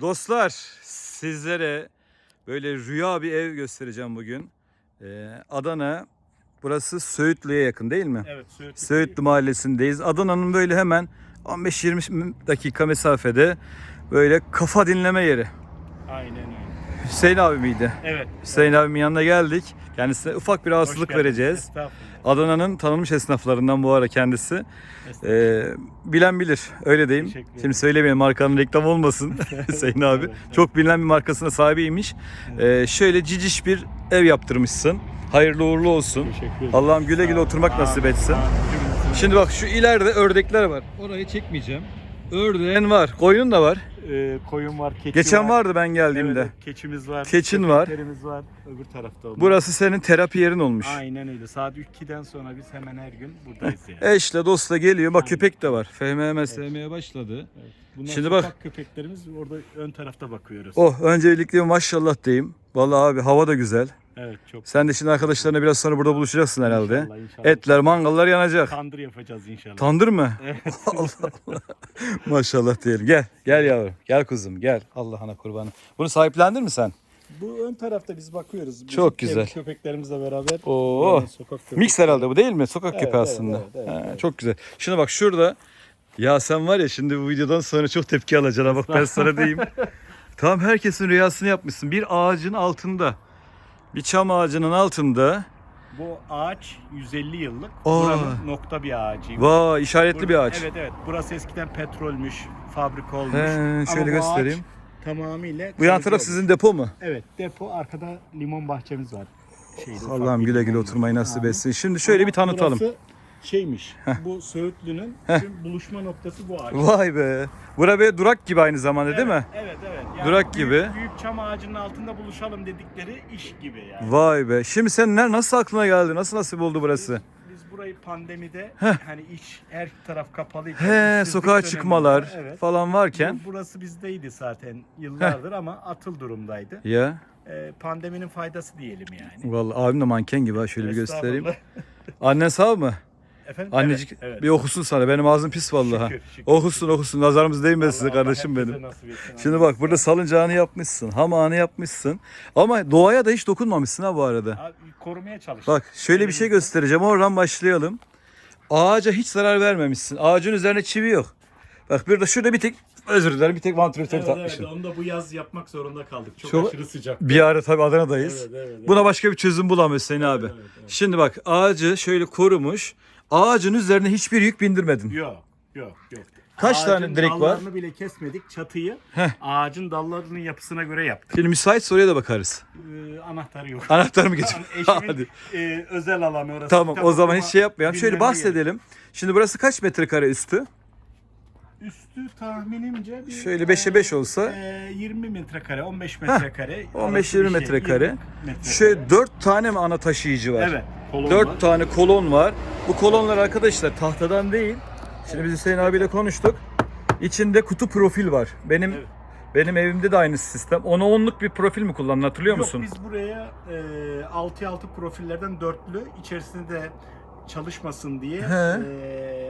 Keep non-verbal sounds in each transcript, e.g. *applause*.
Dostlar sizlere böyle rüya bir ev göstereceğim bugün. Ee, Adana burası Söğütlü'ye yakın değil mi? Evet Söğütlü. Söğütlü mahallesindeyiz. Adana'nın böyle hemen 15-20 dakika mesafede böyle kafa dinleme yeri. Aynen. Hüseyin abi miydi? Evet. Hüseyin abimin yanına geldik. Kendisine ufak bir rahatsızlık vereceğiz. Adana'nın tanınmış esnaflarından bu ara kendisi. Ee, bilen bilir öyle diyeyim. Şimdi söylemeyin markanın reklam olmasın *laughs* Hüseyin abi. Evet, evet. Çok bilinen bir markasına sahibiymiş. Ee, şöyle ciciş bir ev yaptırmışsın. Hayırlı uğurlu olsun. Allah'ım güle güle oturmak nasip etsin. Şimdi bak şu ileride ördekler var. Orayı çekmeyeceğim. Ördeğin var. Koyun da var. Ee, koyun var, keçi Geçen var. vardı ben geldiğimde. Evet, keçimiz var. Keçin var. köpeklerimiz var. Öbür tarafta onlar. Burası senin terapi yerin olmuş. Aynen öyle. Saat 2'den sonra biz hemen her gün buradayız yani. Eşle dostla geliyor. Bak Aynen. köpek de var. Hemen sevmeye başladı. Evet. Bunlar Şimdi sokak bak. köpeklerimiz orada ön tarafta bakıyoruz. Oh öncelikle maşallah diyeyim. Vallahi abi hava da güzel. Evet çok. Sen de şimdi arkadaşlarına biraz sonra burada buluşacaksın herhalde. İnşallah, inşallah. Etler, mangallar yanacak. Tandır yapacağız inşallah. Tandır mı? *laughs* Evet. *laughs* Allah Allah. Maşallah diyelim. Gel. Gel yavrum. Gel kuzum. Gel. Allah'ına kurbanı. Bunu sahiplendin mi sen? Bu ön tarafta biz bakıyoruz. Bizim Çok güzel. Köpeklerimizle beraber. Oo. Yani sokak köpekleri. Mix herhalde bu değil mi? Sokak Evet, köpeği evet, aslında. evet, evet, Ha, evet. Çok güzel. Şimdi bak şurada. Ya sen var ya şimdi bu videodan sonra çok tepki alacaksın. ha, Bak ben sana diyeyim. *laughs* Tam herkesin rüyasını yapmışsın. Bir ağacın altında. Bir çam ağacının altında. Bu ağaç 150 yıllık. Aa. Buranın nokta bir ağacı. Vay işaretli bir ağaç. Evet evet. Burası eskiden petrolmüş, fabrika olmuş. He, Ama şöyle bu göstereyim. ağaç tamamıyla Bu yan kalıcı taraf olmuş. sizin depo mu? Evet, depo arkada limon bahçemiz var. Şeyde, Allah'ım güle güle oturmayı nasip etsin. Şimdi şöyle Ama bir tanıtalım. Burası şeymiş. Bu Söğütlü'nün tüm buluşma noktası bu ağaç. Vay be. Bura bir durak gibi aynı zamanda değil mi? Evet evet. Yani Durak büyük- gibi. Büyük çam ağacının altında buluşalım dedikleri iş gibi yani. Vay be. Şimdi sen ne, nasıl aklına geldi? Nasıl nasip oldu burası? Biz burayı pandemide Heh. hani iş her taraf kapalıyken He, sokağa çıkmalar evet. falan varken. Bu- Burası bizdeydi zaten yıllardır ama atıl durumdaydı. Ya. Ee, pandeminin faydası diyelim yani. Vallahi abim de manken gibi ha şöyle bir göstereyim. Annen sağ mı? Efendim? Annecik Evet, evet. bir okusun sana. Benim ağzım pis vallahi. Şükür, şükür. *laughs* Okusun okusun. Nazarımız değmesin size kardeşim benim. Şimdi bak burada salıncağını yapmışsın. Hamağını yapmışsın. Ama doğaya da hiç dokunmamışsın ha bu arada. Abi, korumaya çalış. Bak şöyle bir şey göstereceğim. Oradan başlayalım. Ağaca hiç zarar vermemişsin. Ağacın üzerine çivi yok. Bak burada şurada bir tek özür dilerim bir tek vantilatör Evet, evet, takmışım. onu da bu yaz yapmak zorunda kaldık. Çok, Çok- aşırı sıcak. Bir ara tabii Adana'dayız. Evet, evet, evet. Buna başka bir çözüm bulamıyoruz Hüseyin abi. evet, evet. Şimdi bak ağacı şöyle korumuş. Ağacın üzerine hiçbir yük bindirmedin. Yok, yok, yok. Kaç Ağacın tane direk var? dallarını bile kesmedik. Çatıyı ağacın dallarının yapısına göre yaptık. Şimdi müsait oraya da bakarız. Ee, anahtarı yok. Anahtar mı getir? Eşimin Hadi. e, özel alanı orası. Tamam Kitap o zaman okuma, hiç şey yapmayalım. Şöyle bilmem ne bahsedelim. Şimdi burası kaç metrekare üstü? Üstü tahminimce bir, Şöyle 5'e 5 olsa e, 20 metrekare, 15 metrekare. 15-20 arası bir şey, metrekare. 20 metrekare. Şöyle 4 tane mi ana taşıyıcı var? Evet. kolon 4 var. tane kolon var. Bu kolonlar arkadaşlar tahtadan değil. Şimdi biz Hüseyin abiyle konuştuk. İçinde kutu profil var. Benim Evet. benim evimde de aynı sistem. Ona onluk bir profil mi kullandın hatırlıyor Yok musun? biz buraya e, 6'ya 6 profillerden dörtlü içerisinde çalışmasın diye He. e,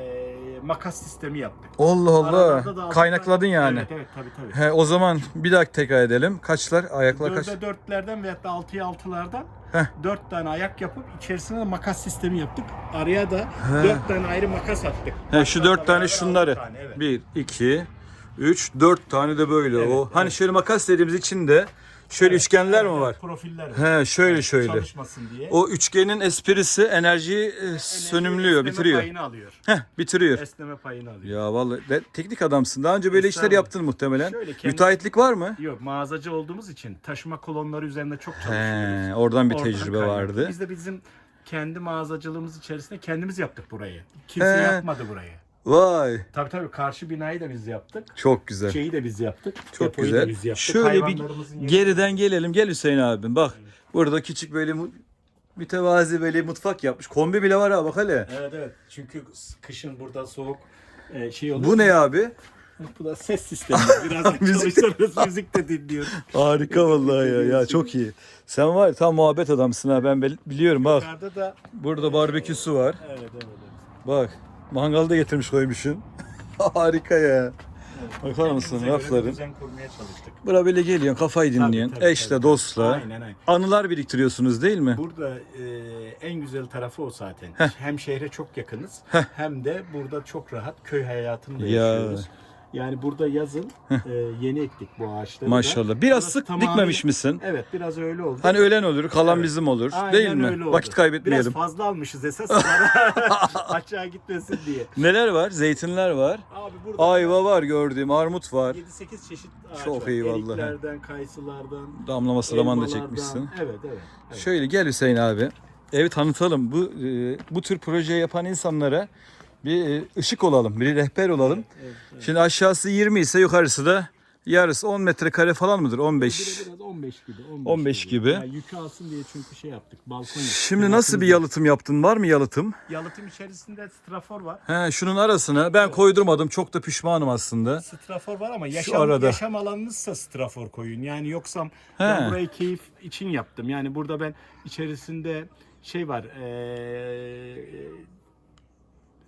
makas sistemi yaptık. Allah Allah. Kaynakladın yani. Evet evet tabii tabii. He o zaman bir daha tekrar edelim. Kaçlar? Ayaklar kaç? Dörde dörtlerden veyahut da altıya altılardan Heh. dört tane ayak yapıp içerisine de makas sistemi yaptık. Araya da He. dört tane ayrı makas attık. He şu dört tane şunları. tane, evet. 1 2 3 4 tane de böyle. Evet, o hani şöyle makas dediğimiz içinde şöyle Evet, üçgenler mi var? Profiller var. He şöyle şöyle. Çalışmasın diye. O üçgenin esprisi enerjiyi e, sönümlüyor, bitiriyor. payını alıyor. Heh, bitiriyor. Esneme payını alıyor. Ya vallahi de- teknik adamsın. Daha önce böyle işler Estağfurullah. yaptın muhtemelen. Şöyle kendi- Müteahhitlik var mı? Yok mağazacı olduğumuz için taşıma kolonları üzerinde çok çalışıyoruz. He, oradan bir Oradan tecrübe kaynaklı. vardı. Biz de bizim kendi mağazacılığımız içerisinde kendimiz yaptık burayı. Kimse He. yapmadı burayı. Vay, Tabii tabii karşı binayı da biz yaptık. çok güzel. Şeyi de biz yaptık. Çok depoyu güzel. Da biz yaptık. Şöyle bir geriden gelelim. Gel Hüseyin abim. Bak burada küçük böyle mütevazi böyle mutfak yapmış. Kombi bile var ha bak hele. Evet evet. Çünkü kışın burada soğuk e, şey oluyor. Bu ne abi? Bu da ses sistemi. *laughs* Biraz Müzik. müzik de dinliyoruz. Harika vallahi ya. Ya çok iyi. Sen var tam muhabbet adamsın ha ben biliyorum bak. Yukarıda da Burada barbeküsü var. evet evet. evet. Bak mangalı da getirmiş koymuşsun. *laughs* Harika ya. Bakar mısın rafların? kurmaya çalıştık. Bura böyle geliyorsun kafayı Tabii, dinliyorsun. tabii, Eşle tabii. dostla. Aynen aynen. Anılar biriktiriyorsunuz değil mi? Burada e, en güzel tarafı o zaten. Hem şehre çok yakınız hem de burada çok rahat köy hayatını da Ya. yaşıyoruz. Yani burada yazın e, yeni ektik bu ağaçları. da. Maşallah. Biraz Burası sık tamamıyla- dikmemiş misin? Evet biraz öyle oldu. Hani ölen olur, kalan Evet. bizim olur. Aynen değil mi? öyle oldu. Vakit kaybetmeyelim. Biraz fazla almışız esas. *laughs* Aşağı gitmesin diye. Neler var? Zeytinler var. Abi burada Ayva var gördüğüm, armut var. 7-8 çeşit ağaç Çok var. iyi vallahi. Eriklerden, kayısılardan, Damlama sıraman da elmalardan. çekmişsin. Evet evet. evet. Şöyle gel Hüseyin abi. Evi tanıtalım. Bu e, bu tür proje yapan insanlara bir e, ışık olalım, bir rehber olalım. Evet, evet. Şimdi aşağısı 20 ise yukarısı da yarısı 10 metrekare falan mıdır? 15. Biri biraz 15 gibi. 15, 15 gibi. Yani yükü alsın diye çünkü şey yaptık. Balkon yaptık. Şimdi nasıl bir yalıtım yaptın? Var mı yalıtım? Yalıtım içerisinde strafor var. He, şunun arasına ben koydurmadım. Çok da pişmanım aslında. Strafor var ama yaşam, arada. yaşam alanınızsa strafor koyun. Yani yoksam He. ben burayı keyif için yaptım. Yani burada ben içerisinde şey var. eee,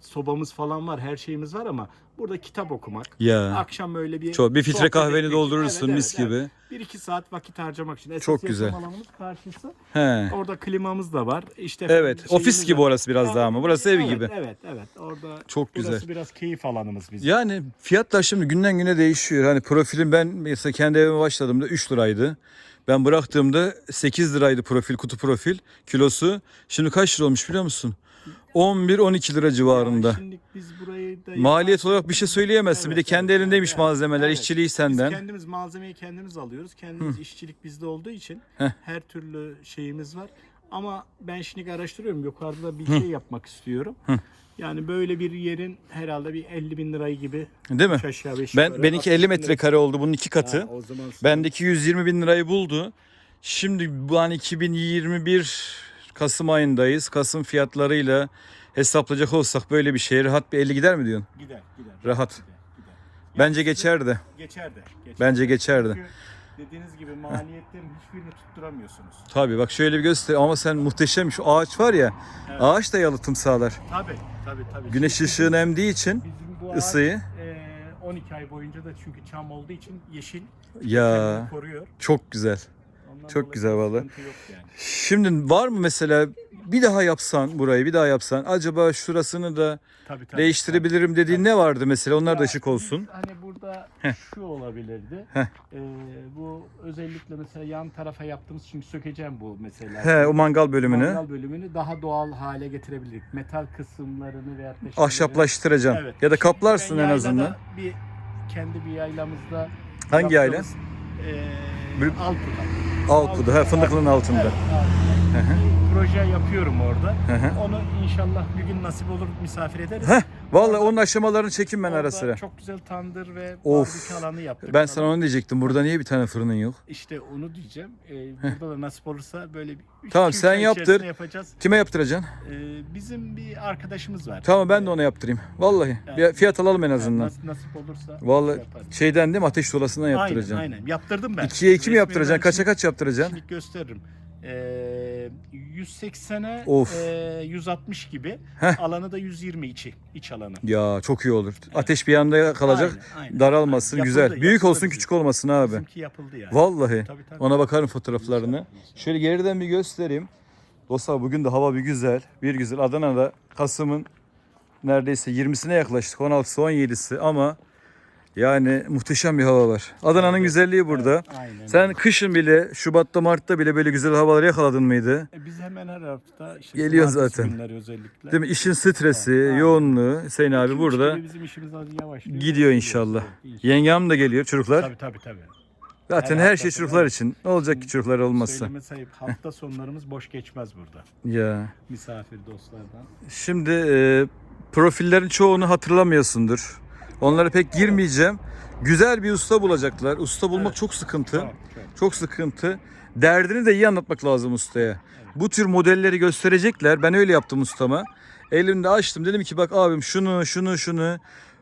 sobamız falan var, her şeyimiz var ama burada kitap okumak. Ya. Akşam böyle bir Çok bir filtre sohbet kahveni etmek. doldurursun Evet, mis evet, gibi. evet. Bir iki saat vakit harcamak için. Esas Çok yaşam güzel. alanımız karşısı. He. Orada klimamız da var. İşte Evet, şeyimiz ofis gibi var. orası biraz daha ama burası ev Evet, gibi. Evet, evet. Orada Çok burası güzel. biraz keyif alanımız bizim. Yani fiyatlar şimdi günden güne değişiyor. Hani profilim ben mesela kendi evime başladığımda 3 liraydı. Ben bıraktığımda 8 liraydı profil, kutu profil kilosu. Şimdi kaç lira olmuş biliyor musun? 11-12 lira civarında. Yani şimdi biz burayı da Maliyet olarak bir şey söyleyemezsin. bir de Evet, kendi evet, elindeymiş evet, malzemeler, evet. işçiliği Biz senden. kendimiz malzemeyi kendimiz alıyoruz. Kendimiz işçilik bizde olduğu için Heh. her türlü şeyimiz var. Ama ben şimdi araştırıyorum. Yukarıda bir şey yapmak istiyorum. Yani böyle bir yerin herhalde bir 50 bin lirayı gibi Değil mi? aşağı beş Ben benimki 60 50 bin metrekare oldu bunun iki katı. Ha, o zaman Bendeki 120 bin lirayı buldu. Şimdi bu an 2021 Kasım ayındayız. Kasım fiyatlarıyla hesaplayacak olsak böyle bir şey rahat bir 50 gider mi diyorsun? gider gider. Rahat. Gider, gider. Bence. Geçer de. Geçer. Bence geçerdi. Çünkü dediğiniz gibi maliyetlerin hiçbirini tutturamıyorsunuz. Tabii bak şöyle bir göster ama sen muhteşem şu ağaç var ya. Evet. Ağaç da yalıtım sağlar. Tabii tabii tabii. Güneş Çünkü ışığını emdiği için Bizim bu ağaç, ısıyı. e, 12 ay boyunca da çünkü çam olduğu için yeşil ya koruyor. çok güzel. Çok güzel yok yani. Şimdi var mı mesela bir daha yapsan burayı bir daha yapsan acaba şurasını da Tabii, tabii, değiştirebilirim dediğin ne vardı mesela onlar da Ya ışık olsun. biz Hani burada şu olabilirdi. Heh. Ee, bu özellikle mesela yan tarafa yaptığımız çünkü sökeceğim bu mesela. He o mangal bölümünü Mangal bölümünü daha doğal hale getirebilirdik. Metal kısımlarını veya da ahşaplaştıracaksın Evet. ya da kaplarsın en azından. Bir kendi bir yaylamızda Hangi yayla? yaptığımız, Alpu'da. Alpu'da, he, fındıklının altında. Evet, proje yapıyorum orada. hı. Onu inşallah bir gün nasip olur misafir ederiz. Heh, vallahi onun aşamalarını çekin ben ara sıra. Çok güzel tandır ve Of. barbekü alanı yaptık. Ben sana onu diyecektim. Burada niye bir tane fırının yok? İşte onu diyeceğim. Ee, burada da nasip olursa böyle bir üç- Tamam, iki, üç sen ay yaptır. içerisinde yapacağız. Kime yaptıracaksın? Ee, bizim bir arkadaşımız var. Tamam ben de ona yaptırayım. Vallahi. Yani- Bir fiyat alalım en azından. nas- nasip olursa Vallahi yaparız. şeyden değil mi? Ateş dolasından yaptıracaksın. Aynen aynen. Yaptırdım ben. İkiye iki mi Resmi yaptıracaksın? Kaça şimdi- kaç yaptıracaksın? Şimdi gösteririm. Ee, 180'e Of. e, 160 gibi. Heh. Alanı da 120 içi. iç alanı. Ya çok iyi olur. Ateş bir yanda kalacak. Aynen, aynen. Daralmasın Yapıldı, güzel. Büyük yapıldı olsun bizim. küçük olmasın abi. Bizimki yapıldı yani. Vallahi. Tabii, tabii. Ona bakarım fotoğraflarını. Şöyle geriden bir göstereyim. Dostlar bugün de hava bir güzel. Bir güzel. Adana'da Kasım'ın neredeyse 20'sine yaklaştık. 16'sı 17'si ama yani muhteşem bir hava var. Adana'nın güzelliği burada. Aynen. Sen kışın bile Şubat'ta Mart'ta bile böyle güzel havalar yakaladın mıydı? E, Biz hemen her hafta işte Geliyor cumartesi zaten. günleri özellikle. Değil mi? İşin stresi, Evet. yoğunluğu Hüseyin abi İki, üç burada gibi bizim işimiz az yavaşlıyor. gidiyor inşallah. Yengem de geliyor çocuklar. Tabii tabii tabii. Zaten Her her hafta şey sonu. çocuklar için. Ne olacak ki çocuklar olmazsa? Söyleme sayıp hafta *laughs* sonlarımız boş geçmez burada. Ya. Misafir dostlardan. Şimdi e, profillerin çoğunu hatırlamıyorsundur. Onlara pek girmeyeceğim. Güzel bir usta bulacaklar. Usta bulmak Evet. çok sıkıntı. Çok, çok. Çok sıkıntı. Derdini de iyi anlatmak lazım ustaya. Bu tür modelleri gösterecekler. Ben öyle yaptım ustama. Elimde açtım. Dedim ki bak abim şunu şunu şunu.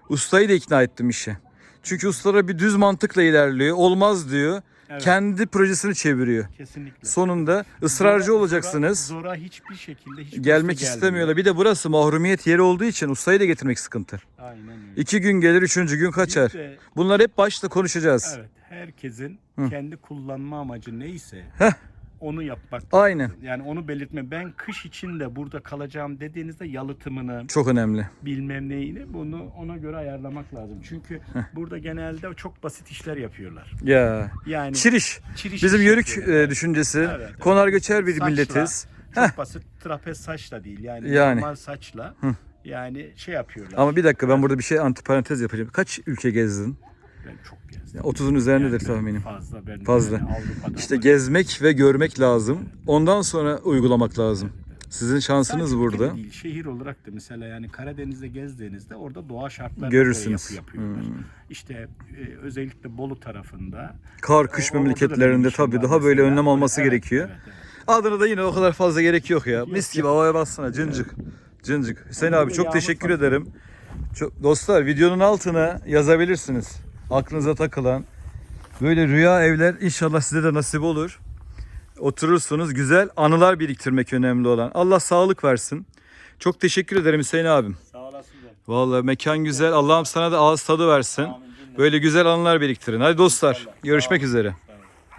Ustayı da ikna ettim işe. Çünkü ustalara bir düz mantıkla ilerliyor. Olmaz diyor. Evet. kendi projesini çeviriyor. Kesinlikle. Sonunda ısrarcı Zora- olacaksınız. Zora, zora hiçbir şekilde hiçbir Gelmek gelmiyor. istemiyorlar. Bir de burası mahrumiyet yeri olduğu için ustayı da getirmek sıkıntı. Aynen öyle. İki gün gelir, üçüncü gün kaçar. De- Bunlar hep başta konuşacağız. Evet, herkesin kendi kullanma amacı neyse Heh. Onu yapmak Aynen. lazım. Yani onu belirtme. Ben kış içinde burada kalacağım dediğinizde yalıtımını, Çok önemli. bilmem neyini bunu ona göre ayarlamak lazım. Çünkü burada genelde çok basit işler yapıyorlar. Ya. Yani Çiriş. çiriş Bizim iş yörük yapıyorlar. e, düşüncesi. Evet, evet. Konar göçer bir Saçla, milletiz. Çok basit trapez saçla değil yani, Yani. normal saçla yani şey yapıyorlar. Ama bir dakika ben burada bir şey antiparantez yapacağım. Kaç ülke gezdin? Ben çok gezdim. Ya 30'un üzerindedir Yani tahminim. Fazla ben Fazla. yani Avrupa'da İşte gezmek ve görmek lazım. Ondan sonra uygulamak lazım. Sizin şansınız Sadece burada. Değil, şehir olarak da mesela yani Karadeniz'de gezdiğinizde orada doğa şartlarında Görürsünüz. yapı yapıyorlar. İşte e, özellikle Bolu tarafında. Kar, kış o- orada da memleketlerinde tabii var daha böyle önlem alması Evet, gerekiyor. evet, evet. Adına da yine o kadar fazla gerek yok ya. Mis gibi havaya bassana cıncık. Cıncık. Hüseyin abi çok teşekkür fazla. ederim. Çok, dostlar videonun altına yazabilirsiniz. Aklınıza takılan. Böyle rüya evler inşallah size de nasip olur. Oturursunuz güzel anılar biriktirmek önemli olan. Allah sağlık versin. Çok teşekkür ederim Hüseyin abim. Sağ olasın. Vallahi mekan güzel. Allah'ım sana da ağız tadı versin. Böyle güzel anılar biriktirin. Hadi dostlar görüşmek üzere.